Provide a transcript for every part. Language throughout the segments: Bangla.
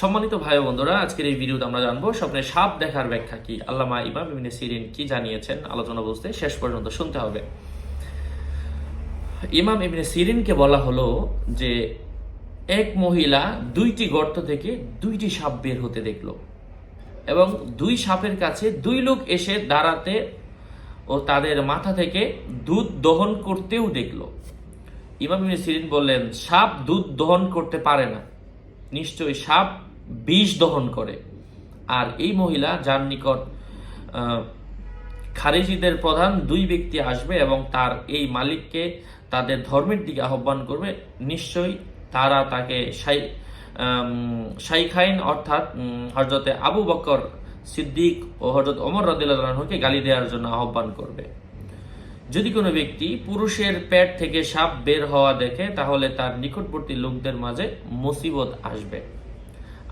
সম্মানিত ভাই বন্ধুরা, আজকের এই ভিডিওতে আমরা জানব স্বপ্নে সাপ দেখার ব্যাখ্যা কি। আল্লামা ইমাম ইবনে সিরিন কি জানিয়েছেন? আলোচনা বুঝতে শেষ পর্যন্ত শুনতে হবে। ইমাম ইবনে সিরিনকে বলা হলো যে, এক মহিলা দুইটি গর্ত থেকে দুইটি সাপ বের হতে দেখল এবং দুই সাপের কাছে দুই লোক এসে দাঁড়াতে ও তাদের মাথা থেকে দুধ দহন করতেও দেখল। ইমাম ইবনে সিরিন বললেন, সাপ দুধ দহন করতে পারে না। নিশ্চয়ই সাপ বিষ দহন করে। আর এই মহিলা, যার নিকট খারিজিদের প্রধান দুই ব্যক্তি আসবে এবং তার এই মালিককে তাদের ধর্মের দিকে আহ্বান করবে, নিশ্চয়ই তারা তাকে সাই শাইখাইন অর্থাৎ হজরতে আবু বকর সিদ্দিক ও হজরত ওমর রদিল্লাহকে গালি দেওয়ার জন্য আহ্বান করবে। যদি কোনো ব্যক্তি পুরুষের পেট থেকে সাপ বের হওয়া দেখে, তাহলে তার নিকটবর্তী লোকদের মাঝে মুসিবত আসবে।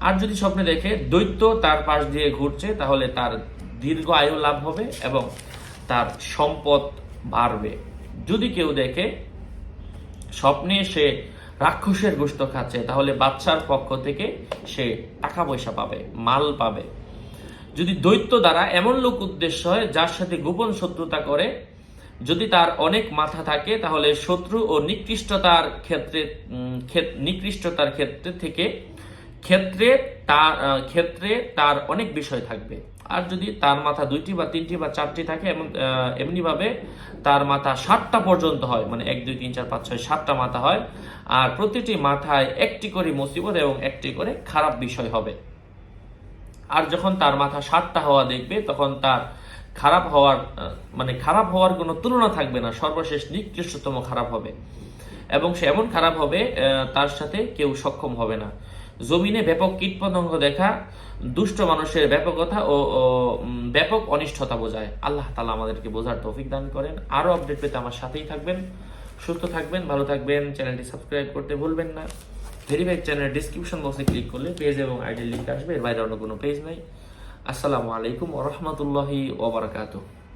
আর যদি স্বপ্নে দেখে দৈত্য তার পাশ দিয়ে ঘুরছে, তাহলে তার দীর্ঘ আয়ু লাভ হবে এবং তার সম্পদ বাড়বে। যদি কেউ দেখে স্বপ্নে সে রাক্ষসের গোষ্ঠ খাচ্ছে, তাহলে বাচ্চার পক্ষ থেকে সে টাকা পয়সা পাবে, মাল পাবে। যদি দৈত্য দ্বারা এমন লোক উদ্দেশ্য হয়, যার সাথে গোপন শত্রুতা করে, যদি তার অনেক মাথা থাকে, তাহলে শত্রু ও নিকৃষ্টতার ক্ষেত্রে ক্ষেত- নিকৃষ্টতার ক্ষেত্রে থেকে ক্ষেত্রে তার ক্ষেত্রে তার অনেক বিষয় থাকবে। আর যদি তার মাথা দুইটি বা তিনটি বা চারটি থাকে, এমন এমনিভাবে তার মাথা সাতটা পর্যন্ত হয় মানে এক, দুই, তিন, চার, পাঁচ, ছয়, সাতটা মাথা হয়। আর প্রতিটি মাথায় একটি করে মুসিবত এবং একটি করে খারাপ বিষয় হবে। আর যখন তার মাথা সাতটা হওয়া দেখবে, তখন তার খারাপ হওয়ার মানে খারাপ হওয়ার কোনো তুলনা থাকবে না, সর্বশেষ নিকৃষ্টতম খারাপ হবে। এবং সে এমন খারাপ হবে তার সাথে কেউ সক্ষম হবে না। জমিনে ব্যাপক কীটপতঙ্গ দেখা, দুষ্ট মানুষের ব্যাপকতা ও ব্যাপক অনিষ্টতা বোঝায়। আল্লাহ তালা আমাদেরকে বোঝার তৌফিক দান করেন। আরও আপডেট পেতে আমার সাথেই থাকবেন। সুস্থ থাকবেন, ভালো থাকবেন। চ্যানেলটি সাবস্ক্রাইব করতে ভুলবেন না। ভেরিফাইড চ্যানেলের ডিসক্রিপশন বক্সে ক্লিক করলে পেজ এবং আইডি লিঙ্ক আসবে। এর বাইরে অন্য কোনো পেজ নাই। আসসালামু আলাইকুম ওরহমতুল্লাহি ওবরাকাতুহ